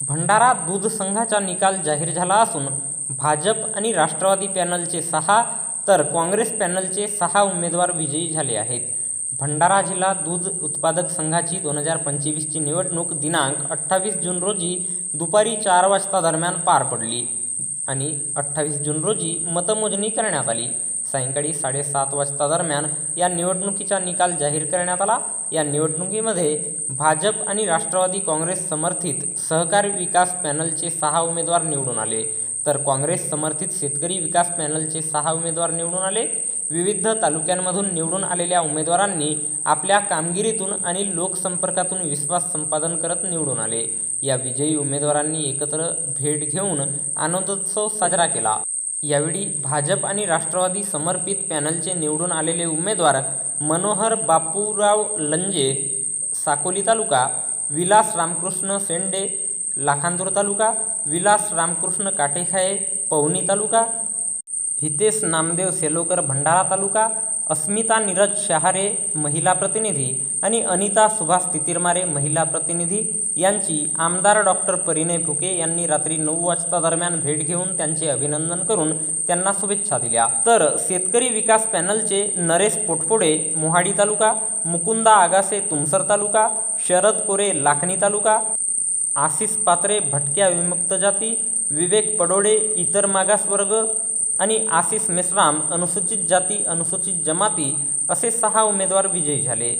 भंडारा दूध संघाचा निकाल जाहीर झाला असून भाजप आणि राष्ट्रवादी पॅनलचे सहा तर काँग्रेस पॅनलचे सहा उमेदवार विजयी झाले आहेत. भंडारा जिल्हा दूध उत्पादक संघाची दोन हजार पंचवीसची निवडणूक दिनांक अठ्ठावीस जून रोजी दुपारी चार वाजता दरम्यान पार पडली आणि अठ्ठावीस जून रोजी मतमोजणी करण्यात आली. सायंकाळी साडेसात वाजता दरम्यान या निवडणुकीचा निकाल जाहीर करण्यात आला. या निवडणुकीमध्ये भाजप आणि राष्ट्रवादी काँग्रेस समर्थित सहकार विकास पॅनलचे सहा उमेदवार निवडून आले. तर काँग्रेस समर्थित शेतकरी विकास पॅनलचे सहा उमेदवार निवडून आले. विविध तालुक्यांमधून निवडून आलेल्या उमेदवारांनी आपल्या कामगिरीतून आणि लोकसंपर्कातून विश्वास संपादन करत निवडून आले. या विजयी उमेदवारांनी एकत्र भेट घेऊन आनंदोत्सव साजरा केला. यावेळी भाजप आणि राष्ट्रवादी समर्पित पॅनलचे निवडून आलेले उमेदवार मनोहर बापूराव लंजे साकोली तालुका विलास रामकृष्ण शेंडे लाखांदूर तालुका विलास रामकृष्ण काटेखाये पवनी तालुका हितेश नामदेव सेलोकर भंडारा तालुका अस्मिता नीरज शहारे महिला प्रतिनिधी आणि अनिता सुभाष तितिरमारे महिला प्रतिनिधी यांची आमदार डॉक्टर परिणय फुके यांनी रात्री नऊ वाजता दरम्यान भेट घेऊन त्यांचे अभिनंदन करून त्यांना शुभेच्छा दिल्या. तर शेतकरी विकास पॅनलचे नरेश पोटफोडे मोहाडी तालुका मुकुंदा आगासे तुमसर तालुका शरद कोरे लाखणी तालुका आशिष पात्रे भटक्या विमुक्त जाती विवेक पडोडे इतर मागासवर्ग आणि आशिष मेश्राम अनुसूचित जाती अनुसूचित जमाती असे सहा उमेदवार विजयी झाले.